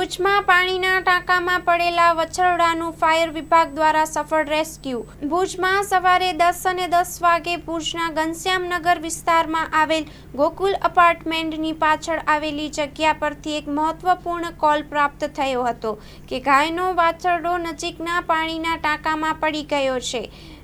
ભુજમાં પાણીના ટાંકામાં પડેલા વછરડાનું ફાયર વિભાગ દ્વારા સફળ રેસ્ક્યુ. ભુજમાં સવારે દસ અને દસ વાગે ભુજના ઘનશ્યામનગર વિસ્તારમાં આવેલ ગોકુલ અપાર્ટમેન્ટની પાછળ આવેલી જગ્યા પરથી એક મહત્વપૂર્ણ કોલ પ્રાપ્ત થયો હતો કે ગાયનો વાછરડો નજીકના પાણીના ટાંકામાં પડી ગયો છે.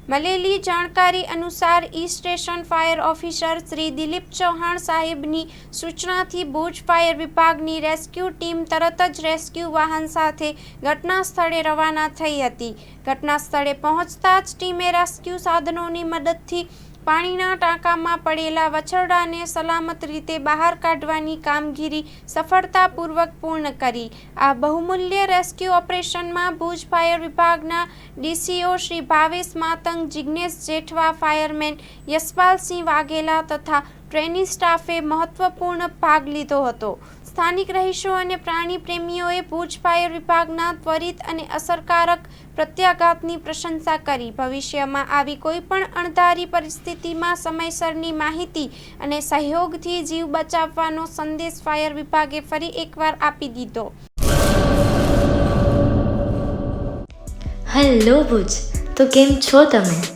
મળેલી જાણકારી અનુસાર ઈ station fire officer Shri Dilip Chauhan સાહેબની સૂચનાથી ભુજ ફાયર વિભાગની રેસ્ક્યુ ટીમ તરત જ રેસ્ક્યુ વાહન સાથે ઘટના સ્થળે રવાના થઈ હતી. ઘટના સ્થળે પહોંચતા જ ટીમે રેસ્ક્યુ સાધનોની મદદથી પાણીના ટાંકામાં પડેલા વછરડાને સલામત રીતે બહાર કાઢવાની કામગીરી સફળતાપૂર્વક પૂર્ણ કરી. આ બહુમૂલ્ય રેસ્ક્યુ ઓપરેશનમાં ભુજ ફાયર વિભાગના ડીસીઓ શ્રી ભાવેશ માતંગ જિજ્ઞેશ જેઠવા, ફાયરમેન યશપાલસિંહ વાઘેલા તથા ટ્રેની સ્ટાફે મહત્વપૂર્ણ ભાગ લીધો હતો. સ્થાનિક રહીશો અને પ્રાણી પ્રેમીઓએ ભુજ ફાયર વિભાગના ત્વરિત અને અસરકારક પ્રત્યાઘાતની પ્રશંસા કરી. ભવિષ્યમાં આવી કોઈપણ અણધારી પરિસ્થિતિમાં સમયસરની માહિતી અને સહયોગથી જીવ બચાવવાનો સંદેશ ફાયર વિભાગે ફરી એકવાર આપી દીધો. હેલો ભુજ, તો કેમ છો તમે?